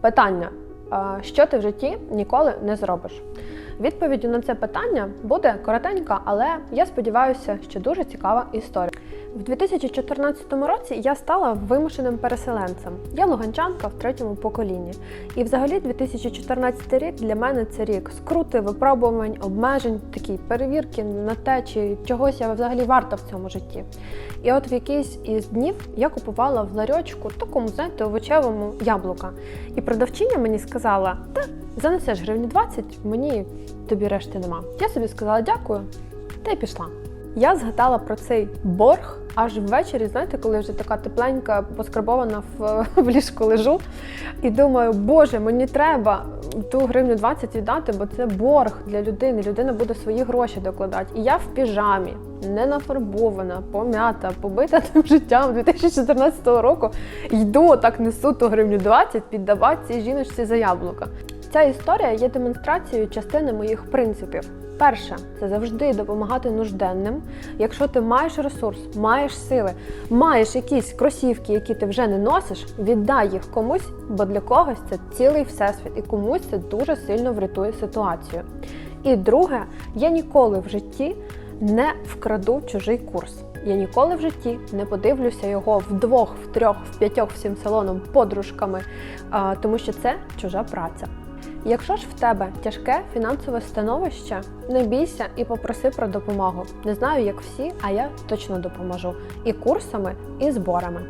Питання: що ти в житті ніколи не зробиш? Відповіддю на це питання буде коротенька, але я сподіваюся, що дуже цікава історія. В 2014 році я стала вимушеним переселенцем. Я луганчанка в третьому поколінні. І взагалі 2014 рік для мене це рік скрути, випробувань, обмежень, такі перевірки на те, чи чогось я взагалі варта в цьому житті. І от в якийсь із днів я купувала в ларьочку такому, знаєте, овочевому яблука. І продавчиня мені сказала: та занесеш гривні 20, мені тобі решти нема. Я собі сказала дякую, та й пішла. Я згадала про цей борг аж ввечері, знаєте, коли вже така тепленька, поскрабована в, в ліжку лежу. І думаю, боже, мені треба ту гривню 20 віддати, бо це борг для людини. Людина буде свої гроші докладати. І я в піжамі, не нафарбована, пом'ята, побита тим життям 2014 року. Йду, так несу ту гривню 20, піддавати цій жіночці за яблука. Ця історія є демонстрацією частини моїх принципів. Перше це завжди допомагати нужденним. Якщо ти маєш ресурс, маєш сили, маєш якісь кросівки, які ти вже не носиш, віддай їх комусь, бо для когось це цілий всесвіт, і комусь це дуже сильно врятує ситуацію. І друге, я ніколи в житті не вкраду чужий курс. Я ніколи в житті не подивлюся його вдвох, в трьох, в п'ятьох всім салоном подружками, тому що це чужа праця. Якщо ж в тебе тяжке фінансове становище, не бійся і попроси про допомогу. Не знаю, як всі, а я точно допоможу і курсами, і зборами.